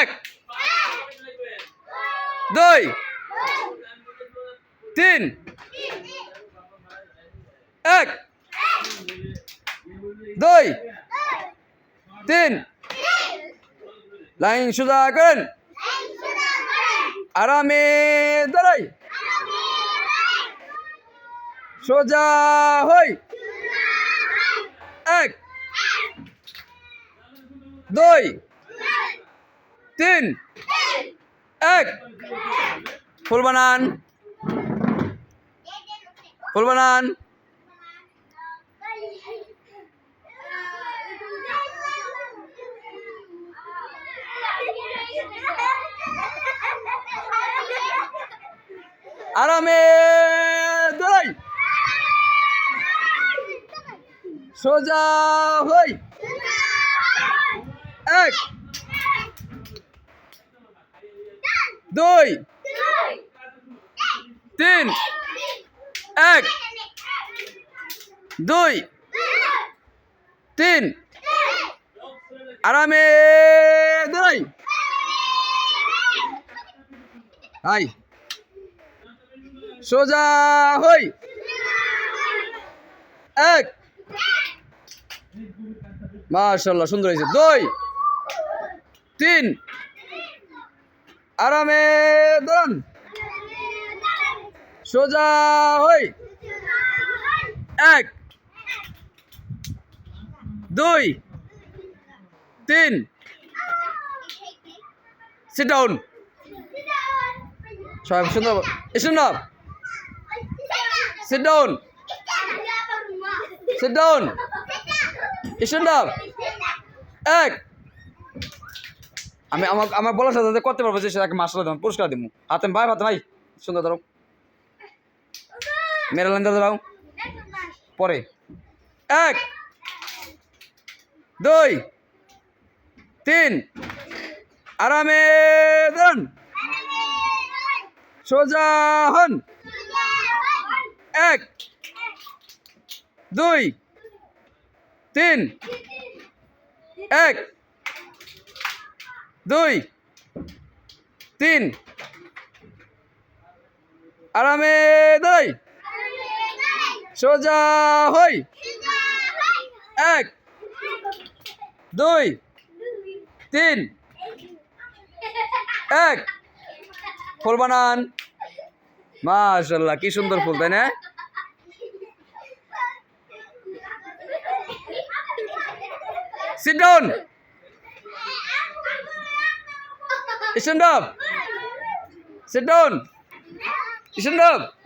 এক, দুই, তিন, এক, দুই, তিন। লাইন সোজা করেন। আরামে দাঁড়াই। সোজা হই। এক, দুই তিন। এক। ফুল বানান। ফুল বানান। আরামে দাঁড়াই সোজা হই। এক। দুই তিন এক। দুই তিন। আরামে দাঁড়াই হাই সোজা হই। এক। মাশাল্লাহ সুন্দর হয়েছে। দুই তিন। আরামে দাঁড়ান। সোজা হই। এক দুই তিন। সিট ডাউন ডাউন সুন্দর এক আমি আমার আমার বলার সাথে সাথে করতে পারব যে সেটাকে মাসলা দেবো পুরস্কার দিব হাতে ভাই হাতে ভাই, সুন্দর ধরো। মেরা লাইন ধরাও পরে। এক, দুই, তিন। আরামে দাঁড়ান। সোজা হন। এক, দুই, তিন। এক দুই, তিন। আরামে দাঁড়াই। সোজা হই। এক, দুই, তিন। এক। ফুল বানান। মাশাল্লাহ, কি সুন্দর ফুল, তাই না? Sit down. Stand up. Sit down. Stand up.